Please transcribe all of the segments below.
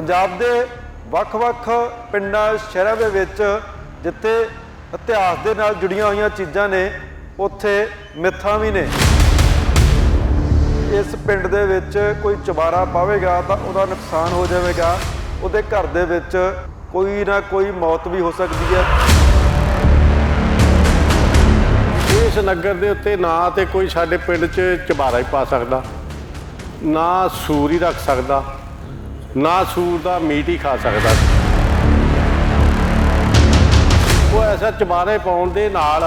ਪੰਜਾਬ ਦੇ ਵੱਖ-ਵੱਖ ਪਿੰਡਾਂ, ਸ਼ਹਿਰਾਂ ਦੇ ਵਿੱਚ ਜਿੱਥੇ ਇਤਿਹਾਸ ਦੇ ਨਾਲ ਜੁੜੀਆਂ ਹੋਈਆਂ ਚੀਜ਼ਾਂ ਨੇ, ਉੱਥੇ ਮਿੱਥਾਂ ਵੀ ਨੇ। ਇਸ ਪਿੰਡ ਦੇ ਵਿੱਚ ਕੋਈ ਚੁਬਾਰਾ ਪਾਵੇਗਾ ਤਾਂ ਉਹਦਾ ਨੁਕਸਾਨ ਹੋ ਜਾਵੇਗਾ। ਉਹਦੇ ਘਰ ਦੇ ਵਿੱਚ ਕੋਈ ਨਾ ਕੋਈ ਮੌਤ ਵੀ ਹੋ ਸਕਦੀ ਹੈ। ਇਸ ਨਗਰ ਦੇ ਉੱਤੇ ਨਾ ਤੇ ਕੋਈ ਸਾਡੇ ਪਿੰਡ 'ਚ ਚਬਾਰਾ ਹੀ ਪਾ ਸਕਦਾ, ਨਾ ਸੂਰ ਹੀ ਰੱਖ ਸਕਦਾ। ਨਾ ਸੂਰ ਦਾ, ਮੀਟ ਹੀ ਖਾ ਸਕਦਾ ਉਹ ਐਸਾ ਚਬਾਰੇ ਪਾਉਣ ਦੇ ਨਾਲ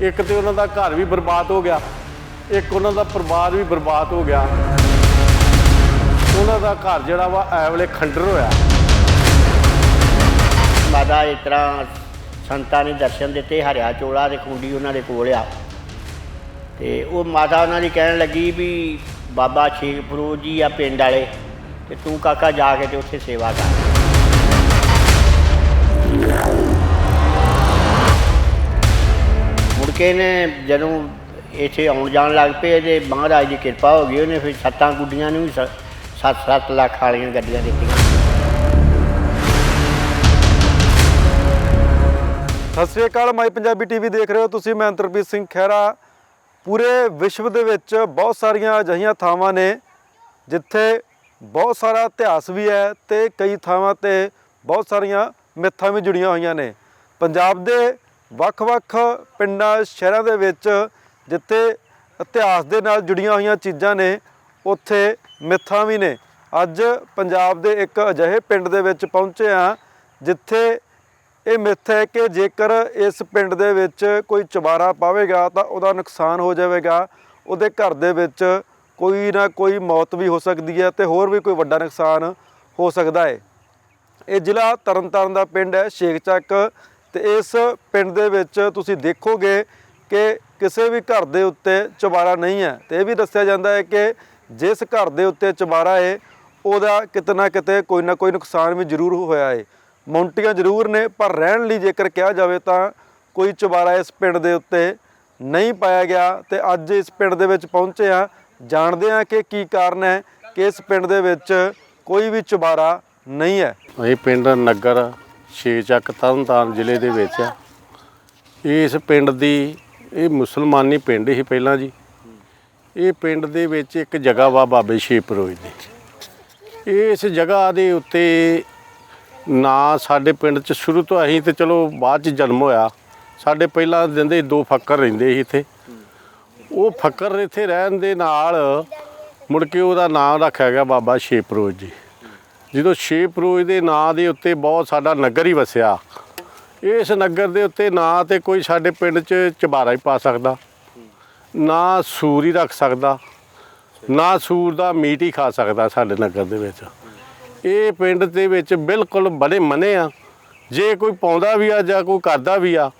ਇੱਕ ਤੇ ਉਹਨਾਂ ਦਾ ਘਰ ਵੀ ਬਰਬਾਦ ਹੋ ਗਿਆ, ਇੱਕ ਉਹਨਾਂ ਦਾ ਪਰਿਵਾਰ ਵੀ ਬਰਬਾਦ ਹੋ ਗਿਆ। ਉਹਨਾਂ ਦਾ ਘਰ ਜਿਹੜਾ ਵਾ, ਐ ਵੇਲੇ ਖੰਡਰ ਹੋਇਆ। ਮਾਤਾ, ਇਸ ਤਰ੍ਹਾਂ ਸੰਤਾਂ ਨੇ ਦਰਸ਼ਨ ਦਿੱਤੇ, ਹਰਿਆ ਚੋਲਾ ਦੇ ਖੁੰਡੀ ਉਹਨਾਂ ਦੇ ਕੋਲ ਆ। ਤੇ ਉਹ ਮਾਤਾ ਉਹਨਾਂ ਦੀ ਕਹਿਣ ਲੱਗੀ ਵੀ ਬਾਬਾ ਸ਼ੇਖ ਫਰੋਜ਼ ਜੀ ਆ ਪਿੰਡ ਵਾਲੇ। ਤੇ ਤੂੰ ਕਾਕਾ ਜਾ ਕੇ ਤੇ ਉੱਥੇ ਸੇਵਾ ਕਰ। ਮੁੜ ਕੇ ਨੇ ਜਦੋਂ ਇੱਥੇ ਆਉਣ ਜਾਣ ਲੱਗ ਪਏ ਤੇ ਮਹਾਰਾਜ ਦੀ ਕਿਰਪਾ ਹੋ ਗਈ, ਉਹਨੇ ਫਿਰ ਸੱਤਾਂ ਗੁੱਡੀਆਂ ਨੂੰ ਵੀ 7-7 ਲੱਖ ਵਾਲੀਆਂ ਗੱਡੀਆਂ ਦਿੱਤੀਆਂ। ਸਤਿ ਸ੍ਰੀ ਅਕਾਲ, ਮਾਈ ਪੰਜਾਬੀ ਟੀਵੀ ਦੇਖ ਰਹੇ ਹੋ ਤੁਸੀਂ, ਮੈਂ ਅੰਤਰਪ੍ਰੀਤ ਸਿੰਘ ਖਹਿਰਾ। ਪੂਰੇ ਵਿਸ਼ਵ ਦੇ ਵਿੱਚ ਬਹੁਤ ਸਾਰੀਆਂ ਅਜਿਹੀਆਂ ਥਾਵਾਂ ਨੇ ਜਿੱਥੇ ਬਹੁਤ ਸਾਰਾ ਇਤਿਹਾਸ ਵੀ ਹੈ ਤੇ ਕਈ ਥਾਵਾਂ ਤੇ ਬਹੁਤ ਸਾਰੀਆਂ ਮਿੱਥਾਂ ਵੀ ਜੁੜੀਆਂ ਹੋਈਆਂ ਨੇ। ਪੰਜਾਬ ਦੇ ਵੱਖ-ਵੱਖ ਪਿੰਡਾਂ, ਸ਼ਹਿਰਾਂ ਦੇ ਵਿੱਚ ਜਿੱਥੇ ਇਤਿਹਾਸ ਦੇ ਨਾਲ ਜੁੜੀਆਂ ਹੋਈਆਂ ਚੀਜ਼ਾਂ ਨੇ, ਉੱਥੇ ਮਿੱਥਾਂ ਵੀ ਨੇ। ਅੱਜ ਪੰਜਾਬ ਦੇ ਇੱਕ ਅਜਿਹੇ ਪਿੰਡ ਦੇ ਵਿੱਚ ਪਹੁੰਚੇ ਆ ਜਿੱਥੇ ਇਹ ਮਿੱਥ ਹੈ ਕਿ ਜੇਕਰ ਇਸ ਪਿੰਡ ਦੇ ਵਿੱਚ ਕੋਈ ਚੁਬਾਰਾ ਪਾਵੇਗਾ ਤਾਂ ਉਹਦਾ ਨੁਕਸਾਨ ਹੋ ਜਾਵੇਗਾ। ਉਹਦੇ ਘਰ ਦੇ ਵਿੱਚ ਕੋਈ ਨਾ ਕੋਈ ਮੌਤ ਵੀ ਹੋ ਸਕਦੀ ਹੈ ਤੇ ਹੋਰ ਵੀ ਕੋਈ ਵੱਡਾ ਨੁਕਸਾਨ ਹੋ ਸਕਦਾ ਹੈ। ਇਹ ਜ਼ਿਲ੍ਹਾ ਤਰਨਤਾਰਨ ਦਾ ਪਿੰਡ ਹੈ ਸ਼ੇਖ ਚੱਕ ਤੇ ਇਸ ਪਿੰਡ ਦੇ ਵਿੱਚ ਤੁਸੀਂ ਦੇਖੋਗੇ ਕਿ ਕਿਸੇ ਵੀ ਘਰ ਦੇ ਉੱਤੇ ਚੁਬਾਰਾ ਨਹੀਂ ਹੈ ਤੇ ਇਹ ਵੀ ਦੱਸਿਆ ਜਾਂਦਾ ਹੈ ਕਿ ਜਿਸ ਘਰ ਦੇ ਉੱਤੇ ਚੁਬਾਰਾ ਹੈ, ਉਹਦਾ ਕਿਤੇ ਨਾ ਕਿਤੇ ਕੋਈ ਨਾ ਕੋਈ ਨੁਕਸਾਨ ਵੀ ਜ਼ਰੂਰ ਹੋਇਆ ਹੈ। ਮੌਂਟੀਆਂ ਜ਼ਰੂਰ ਨੇ, ਪਰ ਰਹਿਣ ਲਈ ਜੇਕਰ ਕਿਹਾ ਜਾਵੇ ਤਾਂ ਕੋਈ ਚੁਬਾਰਾ ਇਸ ਪਿੰਡ ਦੇ ਉੱਤੇ ਨਹੀਂ ਪਾਇਆ ਗਿਆ ਤੇ ਅੱਜ ਇਸ ਪਿੰਡ ਦੇ ਵਿੱਚ ਪਹੁੰਚੇ ਆ ਜਾਣਦੇ ਹਾਂ ਕਿ ਕੀ ਕਾਰਨ ਹੈ ਕਿ ਇਸ ਪਿੰਡ ਦੇ ਵਿੱਚ ਕੋਈ ਵੀ ਚੁਬਾਰਾ ਨਹੀਂ ਹੈ। ਇਹ ਪਿੰਡ ਨਗਰ ਛੇ ਚੱਕ ਤਰਨਤਾਰਨ ਜ਼ਿਲ੍ਹੇ ਦੇ ਵਿੱਚ ਹੈ ਇਸ ਪਿੰਡ ਦੀ, ਇਹ ਮੁਸਲਮਾਨੀ ਪਿੰਡ ਸੀ ਪਹਿਲਾਂ ਜੀ। ਇਹ ਪਿੰਡ ਦੇ ਵਿੱਚ ਇੱਕ ਜਗ੍ਹਾ ਵਾ ਬਾਬੇ ਸ਼ੇਪਰੋਜ ਦੀ। ਇਸ ਜਗ੍ਹਾ ਦੇ ਉੱਤੇ ਨਾ ਸਾਡੇ ਪਿੰਡ ਚ ਸ਼ੁਰੂ ਤੋਂ ਅਸੀਂ ਤੇ ਚਲੋ ਬਾਅਦ ਚ ਜਨਮ ਹੋਇਆ। ਸਾਡੇ ਪਹਿਲਾਂ ਦਿੰਦੇ ਦੋ ਫੱਕਰ ਰਹਿੰਦੇ ਸੀ ਇੱਥੇ। ਉਹ ਫੱਕਰ ਇੱਥੇ ਰਹਿਣ ਦੇ ਨਾਲ ਮੁੜ ਕੇ ਉਹਦਾ ਨਾਮ ਰੱਖਿਆ ਗਿਆ ਬਾਬਾ ਸ਼ੇਪਰੋਜ ਜੀ। ਜਦੋਂ ਸ਼ੇਪਰੋਜ ਦੇ ਨਾਂ ਦੇ ਉੱਤੇ ਬਹੁਤ ਸਾਡਾ ਨਗਰ ਹੀ ਵਸਿਆ। ਇਸ ਨਗਰ ਦੇ ਉੱਤੇ ਨਾ ਤੇ ਕੋਈ ਸਾਡੇ ਪਿੰਡ 'ਚ ਚਬਾਰਾ ਹੀ ਪਾ ਸਕਦਾ। ਨਾ ਸੂਰ ਹੀ ਰੱਖ ਸਕਦਾ। ਨਾ ਸੂਰ ਦਾ ਮੀਟ ਹੀ ਖਾ ਸਕਦਾ ਸਾਡੇ ਨਗਰ ਦੇ ਵਿੱਚ। ਇਹ ਪਿੰਡ ਦੇ ਵਿੱਚ ਬਿਲਕੁਲ ਬੜੇ ਮਨੇ ਆ। ਜੇ ਕੋਈ ਪਾਉਂਦਾ ਵੀ ਆ ਜਾਂ ਕੋਈ ਕਰਦਾ ਵੀ ਆ,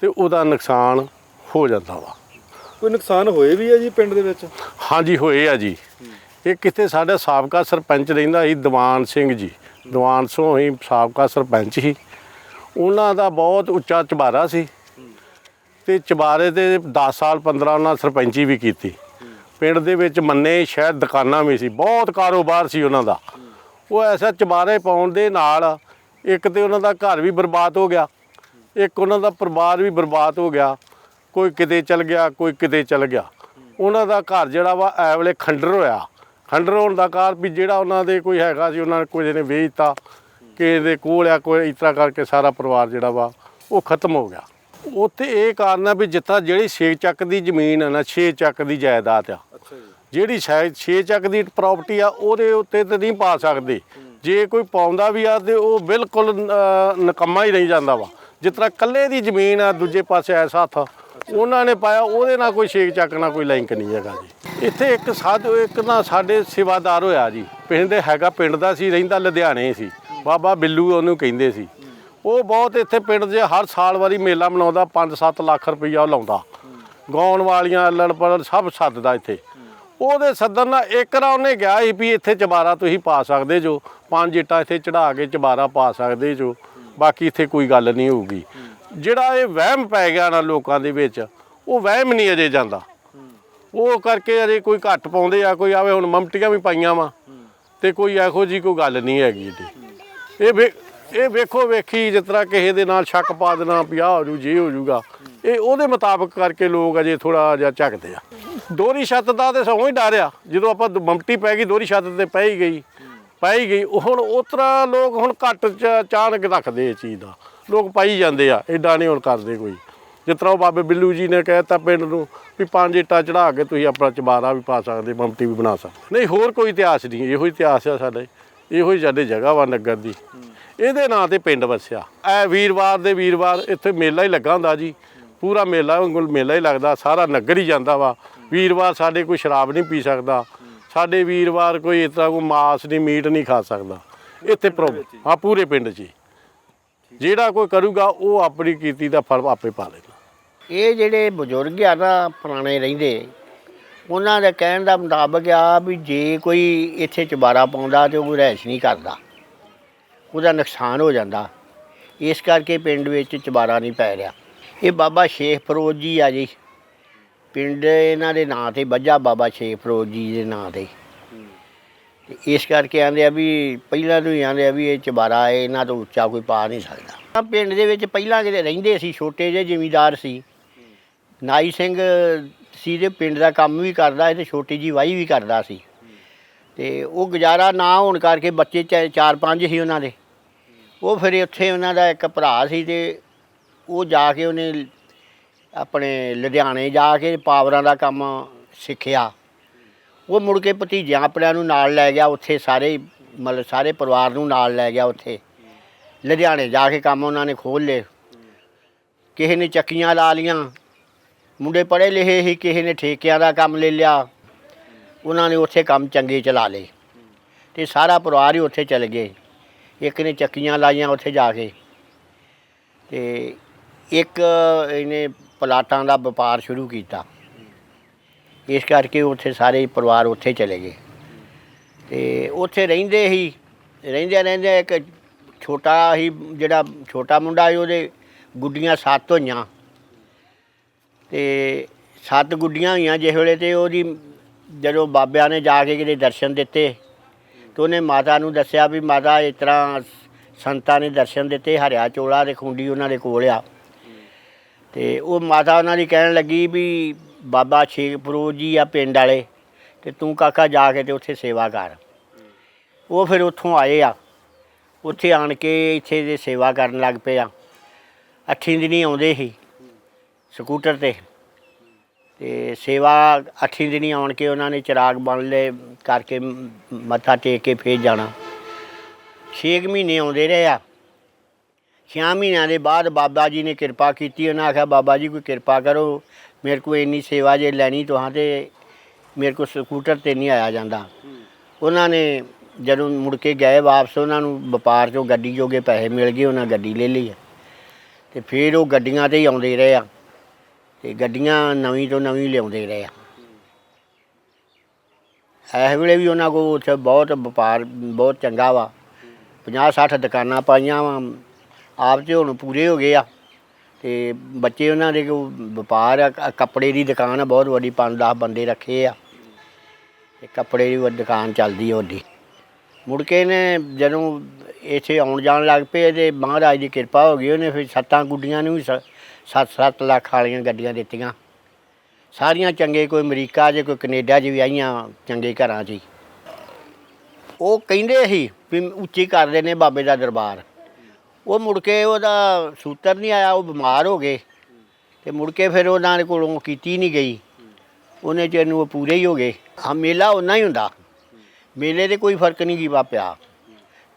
ਤੇ ਉਹਦਾ ਨੁਕਸਾਨ ਹੋ ਜਾਂਦਾ ਵਾ। ਕੋਈ ਨੁਕਸਾਨ ਹੋਏ ਵੀ ਹੈ ਜੀ ਪਿੰਡ ਦੇ ਵਿੱਚ? ਹਾਂਜੀ, ਹੋਏ ਆ ਜੀ। ਇਹ ਕਿਤੇ ਸਾਡਾ ਸਾਬਕਾ ਸਰਪੰਚ ਰਹਿੰਦਾ ਸੀ ਦੀਵਾਨ ਸਿੰਘ ਜੀ। ਦੀਵਾਨ ਸਿੰਘ ਹੀ ਸਾਬਕਾ ਸਰਪੰਚ ਸੀ। ਉਹਨਾਂ ਦਾ ਬਹੁਤ ਉੱਚਾ ਚਬਾਰਾ ਸੀ। ਤੇ ਚਬਾਰੇ ਦੇ 10 ਸਾਲ 15 ਉਹਨਾਂ ਸਰਪੰਚੀ ਵੀ ਕੀਤੀ। ਪਿੰਡ ਦੇ ਵਿੱਚ ਮੰਨੇ ਸ਼ਾਇਦ ਦੁਕਾਨਾਂ ਵੀ ਸੀ। ਬਹੁਤ ਕਾਰੋਬਾਰ ਸੀ ਉਹਨਾਂ ਦਾ। ਉਹ ਐਸਾ ਚਬਾਰੇ ਪਾਉਣ ਦੇ ਨਾਲ ਇੱਕ ਤੇ ਉਹਨਾਂ ਦਾ ਘਰ ਵੀ ਬਰਬਾਦ ਹੋ ਗਿਆ। ਇੱਕ ਉਹਨਾਂ ਦਾ ਪਰਿਵਾਰ ਵੀ ਬਰਬਾਦ ਹੋ ਗਿਆ। ਕੋਈ ਕਿਤੇ ਚਲ ਗਿਆ ਕੋਈ ਕਿਤੇ ਚਲ ਗਿਆ। ਉਹਨਾਂ ਦਾ ਘਰ ਜਿਹੜਾ ਵਾ ਐ ਵੇਲੇ ਖੰਡਰ ਹੋਇਆ। ਖੰਡਰ ਹੋਣ ਦਾ ਕਾਰਨ ਵੀ ਜਿਹੜਾ ਉਹਨਾਂ ਦੇ ਕੋਈ ਹੈਗਾ ਸੀ ਉਹਨਾਂ ਨੇ ਕੋਈ ਨੇ ਵੇਚਤਾ ਕਿਸੇ ਦੇ ਕੋਲ ਆ ਕੋਈ ਇਸ ਤਰ੍ਹਾਂ ਕਰਕੇ ਸਾਰਾ ਪਰਿਵਾਰ ਜਿਹੜਾ ਵਾ ਉਹ ਖਤਮ ਹੋ ਗਿਆ। ਉੱਥੇ ਇਹ ਕਾਰਨ ਆ ਵੀ ਜਿੱਥਾ ਜਿਹੜੀ ਛੇ ਚੱਕ ਦੀ ਜ਼ਮੀਨ ਹੈ ਨਾ ਛੇ ਚੱਕ ਦੀ ਜਾਇਦਾਦ ਆ। ਜਿਹੜੀ ਸ਼ਾਇਦ 6 ਚੱਕ ਦੀ ਪ੍ਰਾਪਰਟੀ ਆ ਉਹਦੇ ਉੱਤੇ ਤੇ ਨਹੀਂ ਪਾ ਸਕਦੇ। ਜੇ ਕੋਈ ਪਾਉਂਦਾ ਵੀ ਆ ਤੇ ਉਹ ਬਿਲਕੁਲ ਨਿਕੰਮਾ ਹੀ ਨਹੀਂ ਜਾਂਦਾ ਵਾ। ਜਿਸ ਤਰ੍ਹਾਂ ਕੱਲੇ ਦੀ ਜ਼ਮੀਨ ਆ ਦੂਜੇ ਪਾਸੇ ਐਸਾ ਹੱਥ ਉਹਨਾਂ ਨੇ ਪਾਇਆ, ਉਹਦੇ ਨਾਲ ਕੋਈ ਛੇ ਚੱਕ ਨਾਲ ਕੋਈ ਲਿੰਕ ਨਹੀਂ ਹੈਗਾ ਜੀ। ਇੱਥੇ ਇੱਕ ਸਾਧੂ, ਇੱਕ ਨਾ ਸਾਡੇ ਸੇਵਾਦਾਰ ਹੋਇਆ ਜੀ। ਪਿੰਡ ਦੇ ਹੈਗਾ, ਪਿੰਡ ਦਾ ਸੀ, ਰਹਿੰਦਾ ਲੁਧਿਆਣੇ ਸੀ। ਬਾਬਾ ਬਿੱਲੂ ਉਹਨੂੰ ਕਹਿੰਦੇ ਸੀ। ਉਹ ਬਹੁਤ ਇੱਥੇ ਪਿੰਡ 'ਚ ਹਰ ਸਾਲ ਵਾਰੀ ਮੇਲਾ ਮਨਾਉਂਦਾ 5-7 ਲੱਖ ਰੁਪਈਆ ਉਹ ਲਾਉਂਦਾ। ਗਾਉਣ ਵਾਲੀਆਂ ਲੜਪੜ ਸਭ ਸੱਦਦਾ ਇੱਥੇ। ਉਹਦੇ ਸੱਦਣ ਨਾਲ ਇੱਕ ਰਾ ਉਹਨੇ ਗਿਆ ਸੀ ਵੀ ਇੱਥੇ ਚਬਾਰਾ ਤੁਸੀਂ ਪਾ ਸਕਦੇ ਜੋ। ਪੰਜ ਇੱਟਾਂ ਇੱਥੇ ਚੜਾ ਕੇ ਚਬਾਰਾ ਪਾ ਸਕਦੇ ਜੋ। ਬਾਕੀ ਇੱਥੇ ਕੋਈ ਗੱਲ ਨਹੀਂ ਹੋਊਗੀ। ਜਿਹੜਾ ਇਹ ਵਹਿਮ ਪੈ ਗਿਆ ਨਾ ਲੋਕਾਂ ਦੇ ਵਿੱਚ, ਉਹ ਵਹਿਮ ਨਹੀਂ ਅਜੇ ਜਾਂਦਾ। ਉਹ ਕਰਕੇ ਅਜੇ ਕੋਈ ਘੱਟ ਪਾਉਂਦੇ ਆ, ਕੋਈ ਆਵੇ ਹੁਣ ਮਮਟੀਆਂ ਵੀ ਪਾਈਆਂ ਵਾ, ਤੇ ਕੋਈ ਇਹੋ ਜੀ ਕੋਈ ਗੱਲ ਨਹੀਂ ਹੈਗੀ ਜੀ ਇਹ ਵੇ, ਇਹ ਵੇਖੋ ਵੇਖੀ ਜਿਸ ਤਰ੍ਹਾਂ ਕਿਸੇ ਦੇ ਨਾਲ ਸ਼ੱਕ ਪਾ ਦੇਣਾ, ਵੀ ਆਹ ਹੋ ਜੂ, ਜੇ ਹੋ ਜੂਗਾ। ਇਹ ਉਹਦੇ ਮੁਤਾਬਕ ਕਰਕੇ ਲੋਕ ਅਜੇ ਥੋੜਾ ਜਿਹਾ ਝਕਦੇ ਆ। ਦੋਹਰੀ ਛੱਤ ਦਾ ਤੇ ਸਗੋਂ ਹੀ ਡਰਿਆ ਜਦੋਂ ਆਪਾਂ ਦ- ਮਮਟੀ ਪੈ ਗਈ ਦੋਹਰੀ ਛੱਤ ਤੇ ਪੈ ਹੀ ਗਈ, ਪੈ ਹੀ ਗਈ ਹੁਣ ਉਸ ਤਰ੍ਹਾਂ ਲੋਕ ਹੁਣ ਘੱਟ ਚ- ਚਾਣਕ ਰੱਖਦੇ ਇਹ ਚੀਜ਼ ਦਾ। ਲੋਕ ਪਾਈ ਜਾਂਦੇ ਆ ਐਡਾ ਨਹੀਂ ਹੁਣ ਕਰਦੇ ਕੋਈ। ਜਿਸ ਤਰ੍ਹਾਂ ਉਹ ਬਾਬੇ ਬਿੱਲੂ ਜੀ ਨੇ ਕਹਿਤਾ ਪਿੰਡ ਨੂੰ ਵੀ ਪੰਜ ਇੱਟਾਂ ਚੜਾ ਕੇ ਤੁਸੀਂ ਆਪਣਾ ਚਬਾਰਾ ਵੀ ਪਾ ਸਕਦੇ ਮਮਟੀ ਵੀ ਬਣਾ ਸਕਦੇ। ਨਹੀਂ, ਹੋਰ ਕੋਈ ਇਤਿਹਾਸ ਨਹੀਂ, ਇਹੋ ਹੀ ਇਤਿਹਾਸ ਆ ਸਾਡੇ। ਇਹੋ ਹੀ ਸਾਡੇ ਜਗ੍ਹਾ ਵਾ ਨਗਰ ਦੀ। ਇਹਦੇ ਨਾਂ ਤੇ ਪਿੰਡ ਵਸਿਆ। ਐ ਵੀਰਵਾਰ ਦੇ ਵੀਰਵਾਰ ਇੱਥੇ ਮੇਲਾ ਹੀ ਲੱਗਾ ਹੁੰਦਾ ਜੀ। ਪੂਰਾ ਮੇਲਾ, ਵਾਂਗੂ ਮੇਲਾ ਹੀ ਲੱਗਦਾ, ਸਾਰਾ ਨਗਰ ਹੀ ਜਾਂਦਾ ਵਾ। ਵੀਰਵਾਰ ਸਾਡੇ ਕੋਈ ਸ਼ਰਾਬ ਨਹੀਂ ਪੀ ਸਕਦਾ। ਸਾਡੇ ਵੀਰਵਾਰ ਕੋਈ ਇਸ ਤਰ੍ਹਾਂ ਕੋਈ ਮਾਸ ਨਹੀਂ, ਮੀਟ ਨਹੀਂ ਖਾ ਸਕਦਾ। ਇੱਥੇ ਪ੍ਰੋਬ ਆ ਪੂਰੇ ਪਿੰਡ 'ਚ ਜਿਹੜਾ ਕੋਈ ਕਰੂਗਾ, ਉਹ ਆਪਣੀ ਕੀਤੀ ਦਾ ਫਲ ਆਪੇ ਪਾ ਲੇਗਾ ਇਹ ਜਿਹੜੇ ਬਜ਼ੁਰਗ ਆ ਨਾ, ਪੁਰਾਣੇ ਰਹਿੰਦੇ, ਉਹਨਾਂ ਦੇ ਕਹਿਣ ਦਾ ਮੁਤਾਬਕ ਆ ਵੀ ਜੇ ਕੋਈ ਇੱਥੇ ਚੁਬਾਰਾ ਪਾਉਂਦਾ ਤੇ ਉਹ ਰਹਿਸ਼ ਨਹੀਂ ਕਰਦਾ, ਉਹਦਾ ਨੁਕਸਾਨ ਹੋ ਜਾਂਦਾ। ਇਸ ਕਰਕੇ ਪਿੰਡ ਵਿੱਚ ਚੁਬਾਰਾ ਨਹੀਂ ਪੈ ਰਿਹਾ। ਇਹ ਬਾਬਾ ਸ਼ੇਖ ਫਰੋਜ਼ ਜੀ ਆ ਜੀ। ਪਿੰਡ ਇਹਨਾਂ ਦੇ ਨਾਂ ਤੇ ਬੱਜਾ ਬਾਬਾ ਸ਼ੇਖ ਫਰੋਜ਼ ਜੀ ਦੇ ਨਾਂ ਤੇ। ਇਸ ਕਰਕੇ ਆਂਦੇ ਆ ਵੀ ਪਹਿਲਾਂ ਤੋਂ ਹੀ ਆਂਦੇ ਆ ਵੀ ਇਹ ਚੁਬਾਰਾ ਹੈ, ਇਹਨਾਂ ਤੋਂ ਉੱਚਾ ਕੋਈ ਪਾ ਨਹੀਂ ਸਕਦਾ। ਪਿੰਡ ਦੇ ਵਿੱਚ ਪਹਿਲਾਂ ਕਿਤੇ ਰਹਿੰਦੇ ਸੀ, ਛੋਟੇ ਜਿਹੇ ਜ਼ਿਮੀਦਾਰ ਸੀ। ਨਾਈ ਸਿੰਘ ਸੀ ਦੇ ਪਿੰਡ ਦਾ ਕੰਮ ਵੀ ਕਰਦਾ ਸੀ ਤੇ ਛੋਟੀ ਜੀ ਵਾਈ ਵੀ ਕਰਦਾ ਸੀ। ਤੇ ਉਹ ਗੁਜ਼ਾਰਾ ਨਾ ਹੋਣ ਕਰਕੇ ਬੱਚੇ ਚਾ- ਚਾਰ ਪੰਜ ਸੀ ਉਹਨਾਂ ਦੇ। ਉਹ ਫਿਰ ਉੱਥੇ ਉਹਨਾਂ ਦਾ ਇੱਕ ਭਰਾ ਸੀ ਤੇ ਉਹ ਜਾ ਕੇ ਉਹਨੇ ਆਪਣੇ ਲੁਧਿਆਣੇ ਜਾ ਕੇ ਪਾਵਰਾਂ ਦਾ ਕੰਮ ਸਿੱਖਿਆ। ਉਹ ਮੁੜ ਕੇ ਭਤੀਜਿਆਂ ਆਪਣਿਆਂ ਨੂੰ ਨਾਲ ਲੈ ਗਿਆ ਉੱਥੇ ਸਾਰੇ ਮਤਲਬ ਸਾਰੇ ਪਰਿਵਾਰ ਨੂੰ ਨਾਲ ਲੈ ਗਿਆ ਉੱਥੇ। ਲੁਧਿਆਣੇ ਜਾ ਕੇ ਕੰਮ ਉਹਨਾਂ ਨੇ ਖੋਲ੍ਹ ਲਏ। ਕਿਸੇ ਨੇ ਚੱਕੀਆਂ ਲਾ ਲੀਆਂ ਮੁੰਡੇ ਪੜ੍ਹੇ ਲਿਖੇ ਸੀ, ਕਿਸੇ ਨੇ ਠੇਕਿਆਂ ਦਾ ਕੰਮ ਲੈ ਲਿਆ। ਉਹਨਾਂ ਨੇ ਉੱਥੇ ਕੰਮ ਚੰਗੇ ਚਲਾ ਲਏ। ਤੇ ਸਾਰਾ ਪਰਿਵਾਰ ਹੀ ਉੱਥੇ ਚਲੇ ਗਏ। ਇੱਕ ਨੇ ਚੱਕੀਆਂ ਲਾਈਆਂ ਉੱਥੇ ਜਾ ਕੇ। ਤੇ ਇੱਕ ਇਹਨੇ ਪਲਾਟਾਂ ਦਾ ਵਪਾਰ ਸ਼ੁਰੂ ਕੀਤਾ। ਇਸ ਕਰਕੇ ਉੱਥੇ ਸਾਰੇ ਪਰਿਵਾਰ ਉੱਥੇ ਚਲੇ ਗਏ। ਤੇ ਉੱਥੇ ਰਹਿੰਦੇ ਹੀ ਰਹਿੰਦੇ ਰਹਿੰਦੇ ਇੱਕ ਛੋਟਾ ਹੀ ਜਿਹੜਾ ਛੋਟਾ ਮੁੰਡਾ ਸੀ, ਉਹਦੇ ਗੁੱਡੀਆਂ ਸੱਤ ਹੋਈਆਂ। ਤੇ ਸੱਤ ਗੁੱਡੀਆਂ ਹੋਈਆਂ ਜਿਸ ਵੇਲੇ ਤੇ ਉਹਦੀ ਜਦੋਂ ਬਾਬਿਆਂ ਨੇ ਜਾ ਕੇ ਕਿਤੇ ਦਰਸ਼ਨ ਦਿੱਤੇ, ਤੇ ਉਹਨੇ ਮਾਤਾ ਨੂੰ ਦੱਸਿਆ ਵੀ ਮਾਤਾ ਇਸ ਤਰ੍ਹਾਂ ਸੰਤਾਂ ਨੇ ਦਰਸ਼ਨ ਦਿੱਤੇ, ਹਰਿਆ ਚੋਲਾ ਦੇ ਖੁੰਡੀ ਉਹਨਾਂ ਦੇ ਕੋਲ ਆ। ਤੇ ਉਹ ਮਾਤਾ ਉਹਨਾਂ ਦੀ ਕਹਿਣ ਲੱਗੀ ਵੀ ਬਾਬਾ ਸ਼ੇਖ ਫਰੋਜ਼ ਜੀ ਆ ਪਿੰਡ ਵਾਲੇ ਤੇ ਤੂੰ ਕਾਕਾ ਜਾ ਕੇ ਤੇ ਉੱਥੇ ਸੇਵਾ ਕਰ। ਉਹ ਫਿਰ ਉੱਥੋਂ ਆਏ ਆ। ਉੱਥੇ ਆਣ ਕੇ ਇੱਥੇ ਦੇ ਸੇਵਾ ਕਰਨ ਲੱਗ ਪਏ ਆ। ਅੱਠੀਂ ਦਿਨੀ ਆਉਂਦੇ ਸੀ ਸਕੂਟਰ ਤੇ। ਤੇ ਸੇਵਾ ਅੱਠੀਂ ਦਿਨੀ ਆਉਣ ਕੇ ਉਹਨਾਂ ਨੇ ਚਿਰਾਗ ਬਣ ਲਏ ਕਰਕੇ ਮੱਥਾ ਟੇਕ ਕੇ ਫੇਰ ਜਾਣਾ। 6 ਮਹੀਨੇ ਆਉਂਦੇ ਰਹੇ ਆ। ਛੇ ਮਹੀਨਿਆਂ ਦੇ ਬਾਅਦ ਬਾਬਾ ਜੀ ਨੇ ਕਿਰਪਾ ਕੀਤੀ। ਉਹਨਾਂ ਆਖਿਆ, ਬਾਬਾ ਜੀ, ਕੋਈ ਕਿਰਪਾ ਕਰੋ। ਮੇਰੇ ਕੋ ਇੰਨੀ ਸੇਵਾ ਜੇ ਲੈਣੀ ਤੁਹਾਂ ਤੇ ਮੇਰੇ ਕੋ ਸਕੂਟਰ ਤੇ ਨਹੀਂ ਆਇਆ ਜਾਂਦਾ। ਉਹਨਾਂ ਨੇ ਜਦੋਂ ਮੁੜ ਕੇ ਗਏ ਵਾਪਸ, ਉਹਨਾਂ ਨੂੰ ਵਪਾਰ ਚੋਂ ਗੱਡੀ ਜੋਗੇ ਪੈਸੇ ਮਿਲ ਗਏ, ਉਹਨਾਂ ਗੱਡੀ ਲੈ ਲਈ। ਆ। ਤੇ ਫਿਰ ਉਹ ਗੱਡੀਆਂ ਤੇ ਹੀ ਆਉਂਦੇ ਰਹੇ ਆ। ਤੇ ਗੱਡੀਆਂ ਨਵੀਂ ਤੋਂ ਨਵੀਂ ਲਿਆਉਂਦੇ ਰਹੇ ਆ। ਇਸ ਵੇਲੇ ਵੀ ਉਹਨਾਂ ਕੋਲ ਉੱਥੇ ਬਹੁਤ ਵਪਾਰ, ਬਹੁਤ ਚੰਗਾ ਵਾ। 50 60 ਦੁਕਾਨਾਂ ਪਾਈਆਂ ਵਾ। ਆਪ ਤੇ ਹੁਣ ਪੂਰੇ ਹੋ ਗਏ ਆ, ਤੇ ਬੱਚੇ ਉਹਨਾਂ ਦੇ ਕੋ ਵਪਾਰ ਆ ਕ- ਕੱਪੜੇ ਦੀ ਦੁਕਾਨ ਆ ਬਹੁਤ ਵੱਡੀ 5-10 ਬੰਦੇ ਰੱਖੇ ਆ। ਤੇ ਕੱਪੜੇ ਦੀ ਵੱਡੀ ਦੁਕਾਨ ਚੱਲਦੀ ਆ ਵੱਡੀ ਮੁੜ ਕੇ ਨੇ ਜਦੋਂ ਇੱਥੇ ਆਉਣ ਜਾਣ ਲੱਗ ਪਏ ਤੇ ਮਹਾਰਾਜ ਦੀ ਕਿਰਪਾ ਹੋ ਗਈ, ਉਹਨੇ ਫਿਰ ਸੱਤਾਂ ਗੁੱਡੀਆਂ ਨੂੰ ਵੀ 7-7 ਲੱਖ ਵਾਲੀਆਂ ਗੱਡੀਆਂ ਦਿੱਤੀਆਂ। ਸਾਰੀਆਂ ਚੰਗੇ ਕੋਈ ਅਮਰੀਕਾ 'ਚ ਕੋਈ ਕੈਨੇਡਾ 'ਚ ਵੀ ਆਈਆਂ ਚੰਗੇ ਘਰਾਂ 'ਚ ਹੀ। ਉਹ ਕਹਿੰਦੇ ਸੀ ਵੀ ਉੱਚੀ ਕਰਦੇ ਨੇ ਬਾਬੇ ਦਾ ਦਰਬਾਰ। ਉਹ ਮੁੜ ਕੇ ਉਹਦਾ ਸੂਤਰ ਨਹੀਂ ਆਇਆ, ਉਹ ਬਿਮਾਰ ਹੋ ਗਏ। ਤੇ ਮੁੜ ਕੇ ਫਿਰ ਉਹਨਾਂ ਦੇ ਕੋਲੋਂ ਕੀਤੀ ਨਹੀਂ ਗਈ। ਉਹਨੇ ਚਿਰ ਨੂੰ ਉਹ ਪੂਰੇ ਹੀ ਹੋ ਗਏ। ਹਾਂ ਮੇਲਾ ਉਹਨਾਂ ਹੀ ਹੁੰਦਾ। ਮੇਲੇ ਤੇ ਕੋਈ ਫ਼ਰਕ ਨਹੀਂ ਕੀ ਪਿਆ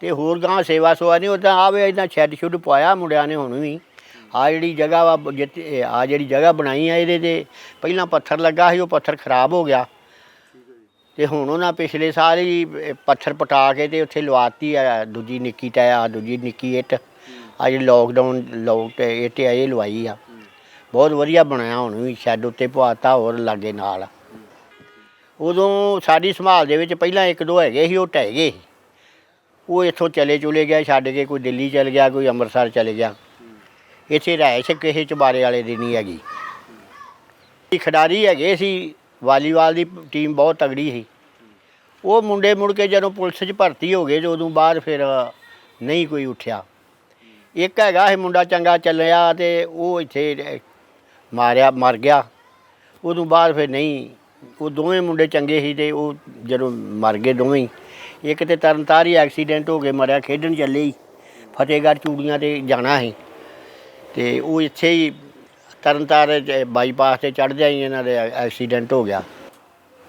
ਤੇ ਹੋਰ ਗਾਂ ਸੇਵਾ ਸੁਆ ਨਹੀਂ, ਉਹ ਉਦਾਂ ਆਵੇ ਇਦਾਂ ਛੱਡ ਛੁੱਡ ਪਾਇਆ ਮੁੰਡਿਆਂ ਨੇ ਹੁਣ ਵੀ। ਆ ਜਿਹੜੀ ਜਗ੍ਹਾ ਵਾ, ਜਿੱਥੇ ਆ ਜਿਹੜੀ ਜਗ੍ਹਾ ਬਣਾਈ ਆ ਇਹਦੇ ਤੇ ਪਹਿਲਾਂ ਪੱਥਰ ਲੱਗਾ ਸੀ, ਉਹ ਪੱਥਰ ਖਰਾਬ ਹੋ ਗਿਆ। ਤੇ ਹੁਣ ਉਹਨਾਂ ਪਿਛਲੇ ਸਾਲ ਹੀ ਪੱਥਰ ਪਟਾ ਕੇ ਤੇ ਉੱਥੇ ਲਵਾਤੀ ਆ, ਦੂਜੀ ਨਿੱਕੀ ਟਾਇਆ, ਦੂਜੀ ਨਿੱਕੀ ਇੱਟ। ਆ ਜਿਹੜੀ ਲੋਕਡਾਊਨ ਲੋਕ ਇੱਟ ਆ ਇਹ ਲਵਾਈ ਆ। ਬਹੁਤ ਵਧੀਆ ਬਣਾਇਆ ਹੁਣ ਵੀ ਸ਼ੈੱਡ ਉੱਤੇ ਪਵਾਤਾ ਹੋਰ ਲਾਗੇ ਨਾਲ। ਉਦੋਂ ਸਾਡੀ ਸੰਭਾਲ ਦੇ ਵਿੱਚ ਪਹਿਲਾਂ ਇੱਕ ਦੋ ਹੈਗੇ ਸੀ, ਉਹ ਢਹਿ ਗਏ ਉਹ ਇੱਥੋਂ ਚਲੇ ਚੁਲੇ ਗਿਆ, ਛੱਡ ਕੇ ਕੋਈ ਦਿੱਲੀ ਚਲ ਗਿਆ, ਕੋਈ ਅੰਮ੍ਰਿਤਸਰ ਚਲੇ ਗਿਆ। ਇੱਥੇ ਰਹਿਸ਼ ਕਿਸੇ ਚੁਬਾਰੇ ਵਾਲੇ ਦੀ ਨਹੀਂ ਹੈਗੀ। ਖਿਡਾਰੀ ਹੈਗੇ ਸੀ, ਵਾਲੀਬਾਲ ਦੀ ਟੀਮ ਬਹੁਤ ਤਗੜੀ ਸੀ। ਉਹ ਮੁੰਡੇ ਮੁੜ ਕੇ ਜਦੋਂ ਪੁਲਿਸ 'ਚ ਭਰਤੀ ਹੋ ਗਏ ਤੇ ਉਦੋਂ ਬਾਅਦ ਫਿਰ ਨਹੀਂ ਕੋਈ ਉੱਠਿਆ। ਇੱਕ ਹੈਗਾ ਇਹ ਮੁੰਡਾ ਚੰਗਾ ਚੱਲਿਆ ਤੇ ਉਹ ਇੱਥੇ ਮਾਰਿਆ, ਮਰ ਗਿਆ। ਉਦੋਂ ਬਾਅਦ ਫਿਰ ਨਹੀਂ, ਉਹ ਦੋਵੇਂ ਮੁੰਡੇ ਚੰਗੇ ਸੀ ਤੇ ਉਹ ਜਦੋਂ ਮਰ ਗਏ ਦੋਵੇਂ। ਇੱਕ ਤੇ ਤਰਨਤਾਰ ਹੀ ਐਕਸੀਡੈਂਟ ਹੋ ਕੇ ਮਰਿਆ, ਖੇਡਣ ਚੱਲੇ ਹੀ। ਫਤਿਹਗੜ੍ਹ ਚੂੜੀਆਂ ਤੇ ਜਾਣਾ ਸੀ। ਤੇ ਉਹ ਇੱਥੇ ਹੀ ਤਰਨਤਾਰ ਬਾਈਪਾਸ ਤੇ ਚੜ੍ਹਦਿਆਂ ਹੀ ਇਹਨਾਂ ਦੇ ਐਕਸੀਡੈਂਟ ਹੋ ਗਿਆ।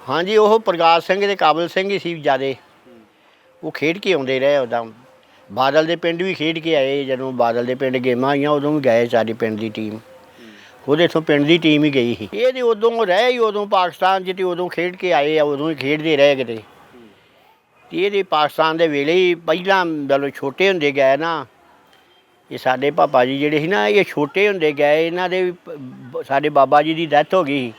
ਹਾਂਜੀ, ਉਹ ਪ੍ਰਕਾਸ਼ ਸਿੰਘ ਤੇ ਕਾਬਲ ਸਿੰਘ ਹੀ ਸੀ ਜਿਆਦੇ। ਉਹ ਖੇਡ ਕੇ ਆਉਂਦੇ ਰਹੇ ਉਦਾਂ। ਬਾਦਲ ਦੇ ਪਿੰਡ ਵੀ ਖੇਡ ਕੇ ਆਏ ਜਦੋਂ ਬਾਦਲ ਦੇ ਪਿੰਡ ਗੇਮਾਂ ਆਈਆਂ, ਉਦੋਂ ਵੀ ਗਏ ਸਾਡੀ ਪਿੰਡ ਦੀ ਟੀਮ ਉਹਦੇ ਤੋਂ ਪਿੰਡ ਦੀ ਟੀਮ ਹੀ ਗਈ ਸੀ। ਇਹ ਤੇ ਉਦੋਂ ਰਹਿ ਹੀ, ਉਦੋਂ ਪਾਕਿਸਤਾਨ 'ਚ ਤੇ ਉਦੋਂ ਖੇਡ ਕੇ ਆਏ ਆ, ਉਦੋਂ ਹੀ ਖੇਡਦੇ ਰਹਿ ਕਿਤੇ। ਤੇ ਇਹਦੇ ਪਾਕਿਸਤਾਨ ਦੇ ਵੇਲੇ ਹੀ ਪਹਿਲਾਂ ਜਦੋਂ ਛੋਟੇ ਹੁੰਦੇ ਗਏ ਨਾ, ਇਹ ਸਾਡੇ ਪਾਪਾ ਜੀ ਜਿਹੜੇ ਸੀ ਨਾ, ਇਹ ਛੋਟੇ ਹੁੰਦੇ ਗਏ, ਇਹਨਾਂ ਦੇ ਸਾਡੇ ਬਾਬਾ ਜੀ ਦੀ ਡੈਥ ਹੋ ਗਈ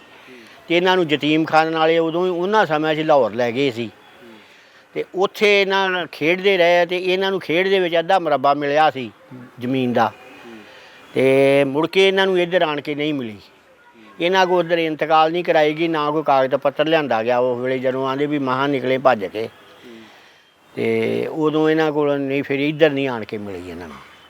ਤੇ ਇਹਨਾਂ ਨੂੰ ਯਤੀਮ ਯਤੀਮਖਾਨ ਵਾਲੇ ਉਦੋਂ ਹੀ, ਉਹਨਾਂ ਸਮਿਆਂ 'ਚ ਲਾਹੌਰ ਲੈ ਗਏ ਸੀ। ਤੇ ਉੱਥੇ ਇਹਨਾਂ ਨਾਲ ਖੇਡਦੇ ਰਹੇ ਤੇ ਇਹਨਾਂ ਨੂੰ ਖੇਡ ਦੇ ਵਿੱਚ ਅੱਧਾ ਮਰਬਾ ਮਿਲਿਆ ਸੀ ਜ਼ਮੀਨ ਦਾ। ਤੇ ਮੁੜ ਕੇ ਇਹਨਾਂ ਨੂੰ ਇੱਧਰ ਆਣ ਕੇ ਨਹੀਂ ਮਿਲੀ। ਇਹਨਾਂ ਕੋ ਉੱਧਰ ਇੰਤਕਾਲ ਨਹੀਂ ਕਰਾਏਗੀ ਨਾ ਕੋਈ ਕਾਗਜ਼ ਪੱਤਰ ਲਿਆਂਦਾ ਗਿਆ ਉਸ ਵੇਲੇ ਜਦੋਂ ਆਂਦੇ ਵੀ ਮਹਾਂ ਨਿਕਲੇ ਭੱਜ ਕੇ। ਤੇ ਉਦੋਂ ਇਹਨਾਂ ਕੋਲ ਨਹੀਂ, ਫਿਰ ਇੱਧਰ ਨਹੀਂ ਆਣ ਕੇ ਮਿਲੀ ਇਹਨਾਂ ਨੂੰ।